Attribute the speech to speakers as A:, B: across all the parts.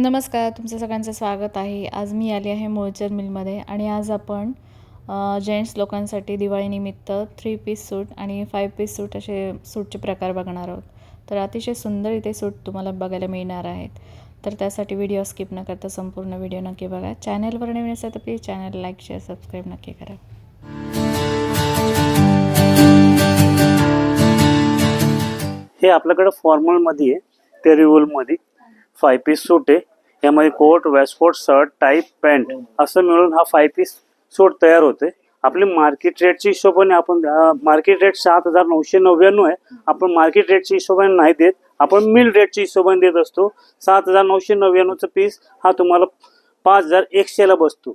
A: नमस्कार तुमचं सगळ्यांचं स्वागत आहे. आज मी आली आहे मूळचंद मिलमध्ये आणि आज आपण जेंट्स लोकांसाठी दिवाळीनिमित्त थ्री पीस सूट आणि फाईव्ह पीस सूट असे सूटचे प्रकार बघणार आहोत. तर अतिशय सुंदर इथे सूट तुम्हाला बघायला मिळणार आहेत. तर त्यासाठी व्हिडिओ स्किप न करता संपूर्ण व्हिडिओ नक्की बघा. चॅनलवर नवीन असेल तर please channel like share subscribe नक्की करा.
B: हे आपल्याकडं फॉर्मलमध्ये आहे. टेरिवलमध्ये फाय पीस सूट आहे. यामध्ये coat waistcoat shirt type pant असं मिळून हा फाय पीस सूट तयार होते आपली मार्केट रेटच्या हिशोबाने आपण मार्केट रेट सात हजार नऊशे नव्याण्णव आहे. आपण मार्केट रेटच्या हिशोबाने नाही देत. आपण मिल रेटच्या हिशोबाने देत असतो. सात हजार नऊशे नव्याण्णवचा पीस हा तुम्हाला पाच हजार एकशेला बसतो.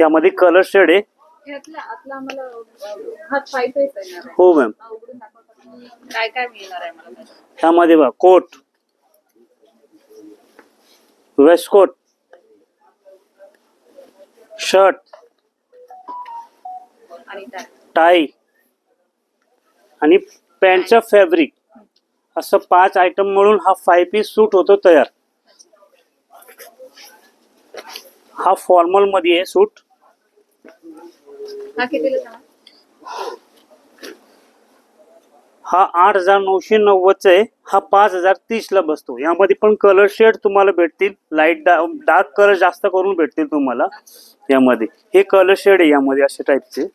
B: यामध्ये कलर शेड आहे.
C: हा
B: हो मॅम?
C: काय काय मिळणार आहे?
B: ह्यामध्ये बघा कोट. वेस्टकोट शर्ट
C: आणि
B: आणि पॅन्टचं फॅब्रिक असं पाच आयटम म्हणून हा फाय पीस सूट होतो तयार. हा फॉर्मलमध्ये आहे सूट
C: हा
B: आठ हजार नऊशे नव्वदचा आहे. हा पाच हजार तीस ला बसतो. यामध्ये पण कलर शेड तुम्हाला भेटतील. लाइट डार्क कलर जास्त करून भेटतील तुम्हाला. यामध्ये. हे कलर शेड आहे यामध्ये अशा टाईपचे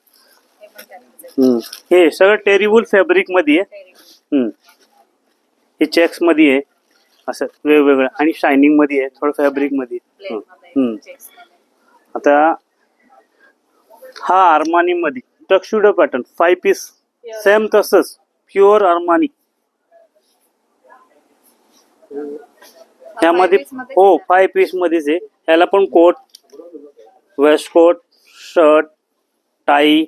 C: हे
B: सगळं टेरिबल फॅब्रिकमध्ये आहे. हे चेक्समध्ये आहे. असं वेगवेगळं. आणि शायनिंगमध्ये आहे. थोडं
C: फॅब्रिकमध्ये.
B: आता हा अरमानी मध्ये. Tuxedo pattern five piece. Same तसंच. Pure Armani.
C: मध्येच
B: हो? फाय पीस मध्येच आहे. ह्याला पण कोट वेस्टकोट शर्ट टाई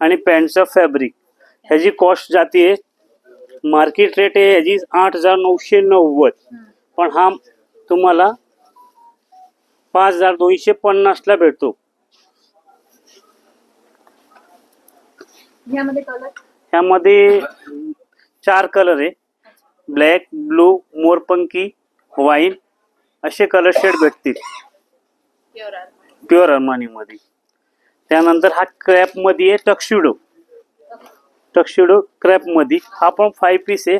B: आणि पॅन्टचं फॅब्रिक ह्याची कॉस्ट जाते मार्केट रेट आहे ह्याची आठ हजार नऊशे नव्वद. पण हा तुम्हाला पाच हजार दोनशे पन्नासला भेटतो.
C: ह्यामध्ये कलर
B: ह्यामध्ये चार कलर आहे. ब्लॅक ब्लू मोरपंकी वाईन असे कलर शेड भेटतील.
C: प्युअर
B: अरमानीमध्ये त्यानंतर हा क्रॅपमध्ये आहे टक्शिडो टक्शिडो क्रॅपमध्ये हा पण फाय पीस आहे.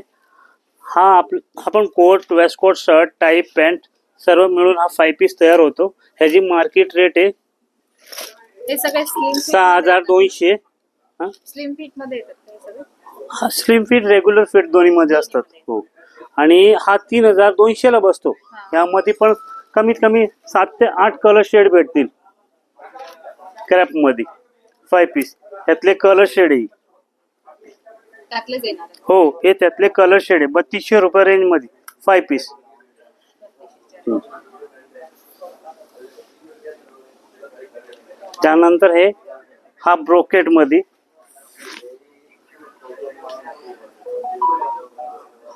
B: हा आप हा पण coat waistcoat shirt type pant सर्व मिळून हा फाय पीस तयार होतो. ह्याची मार्केट रेट आहे
C: हे
B: सहा हजार दोनशे. हा?
C: स्लिम फिटमध्ये येतात हे सगळे?
B: हा स्लिम फिट रेग्युलर फिट दोन्ही मध्ये असतात. हो. आणि हा तीन हजार दोनशे ला बसतो यामध्ये पण कमीत कमी सात ते आठ कलर शेड भेटतील. क्रॅपमध्ये. फाय पीस त्यातले कलर शेड आहे
C: त्यातलेच येणार. आहे
B: हो हे त्यातले कलर शेड आहे. बत्तीसशे रुपये रेंजमध्ये. फाय पीस त्यानंतर हे हा ब्रोकेटमध्ये.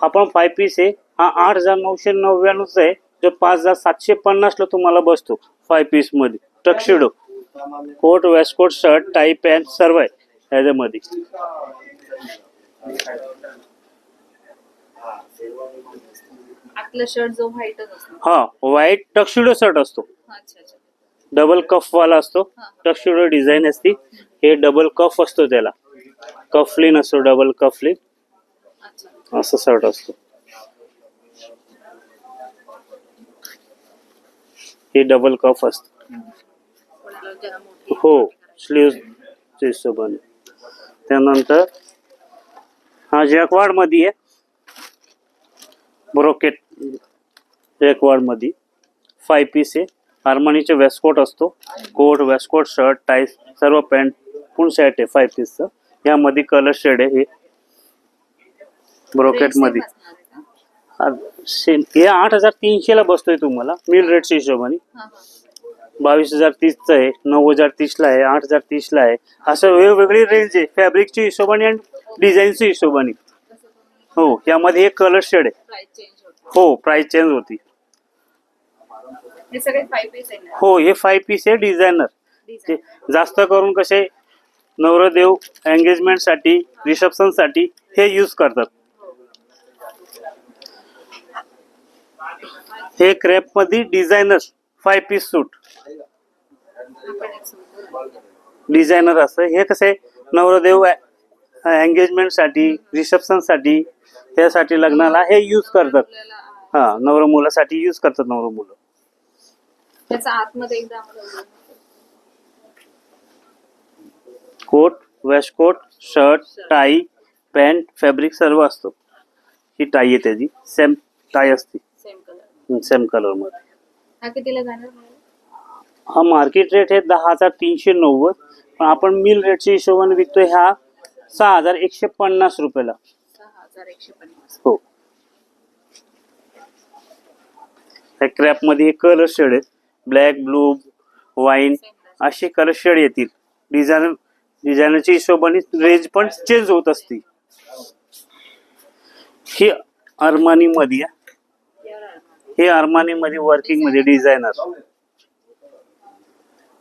B: हा पण फाय पीस आहे. हा आठ हजार नऊशे नव्याण्णवचा आहे जो पाच हजार सातशे पन्नासला तुम्हाला बसतो five पीसमध्ये. Tuxedo coat waistcoat shirt tie pant सर्व आहे ह्याच्यामध्ये. हा व्हाईट टक्शिडो शर्ट असतो. डबल कफ वाला असतो. टक्शिडो डिझाईन असते. हे डबल कफ असतो त्याला. कफलिन असतो डबल कफलिन असं शर्ट असतो. हे डबल कफ असतो. हो स्लीव्ह हिशोबाने. त्यानंतर हा जॅकवाडमध्ये आहे ब्रोकेट जॅकवाडमध्ये फाय पीस आहे. हार्मनीचे वेस्टकोट असतो. कोट वेस्टकोट शर्ट टाय सर्व पॅन्ट फुल सेट आहे फाय पीसचं यामध्ये कलर शेड आहे. हे
C: ब्रोकेटमध्ये?
B: सेम हे आठ हजार तीनशे ला बसतोय तुम्हाला. मिल रेटच्या हिशोबाने. बावीस हजार तीसचं आहे नऊ हजार तीसला आहे आठ हजार तीसला आहे. असं वेगवेगळी रेंज आहे. फॅब्रिकच्या हिशोबाने आणि डिझाईनच्या हिशोबाने. हो यामध्ये एक कलर शेड आहे. हो प्राइस चेंज होती.
C: हे
B: हो फाय पीस आहे डिझायनर जास्त करून कसे नवरदेव एंगेजमेंटसाठी रिसेप्शनसाठी हे यूज करतात. हे क्रेपमध्ये designer five piece suit designer असतं हे कसं? आहे नवरदेव एंगेजमेंटसाठी रिसेप्शनसाठी त्यासाठी लग्नाला हे यूज करतात. हा नवर मुलासाठी यूज करतात नवर मुलं. Coat waistcoat shirt tie pant fabric सर्व असतो. ही टाई आहे त्याची. सेम टाई असते.
C: सेम
B: कलरमध्ये.
C: हा कितीला जाणार मला
B: हा मार्केट रेट आहे दहा हजार तीनशे नव्वद पण आपण मिल रेटच्या हिशोबाने विकतोय हा सहा हजार एकशे पन्नास रुपयाला.
C: सहा हजार एकशे पन्नास.
B: हो. ह्या क्रॅपमध्ये कलर शेड आहेत. ब्लॅक ब्लू वाईन असे कलर शेड येतील. डिझायनर डिझायनरच्या हिशोबाने रेंज पण चेंज होत असते ही अरमानी मध्ये. हे अरमानी मध्ये वर्किंगमध्ये डिझायनर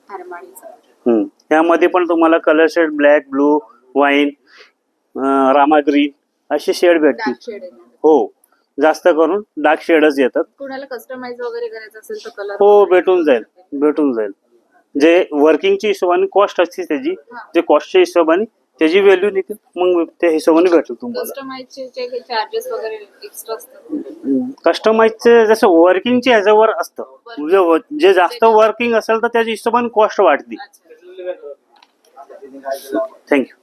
B: हम्म. त्यामध्ये पण तुम्हाला colour shade black blue wine Rama green असे शेड भेटतील. हो. जास्त करून डार्क शेडच येतात.
C: कुणाला कस्टमाइज वगैरे करायचं असेल तर कलर
B: हो भेटून जाईल. भेटून जाईल. जे वर्किंगच्या हिशोबाने कॉस्ट असते त्याची जे कॉस्टच्या हिशोबाने त्याची व्हॅल्यू निघेल. मग त्या हिशोबाने भेटेल तुम्हाला.
C: कस्टमाइजचे जे चार्जेस वगैरे एक्स्ट्रा असतात.
B: कस्टमाइजचे जसं वर्किंगच्या ह्याच्यावर असतं. म्हणजे व- जे जास्त वर्किंग असेल तर त्याच्या हिशोबाने कॉस्ट वाढते.
C: अच्छा.
B: थँक्यू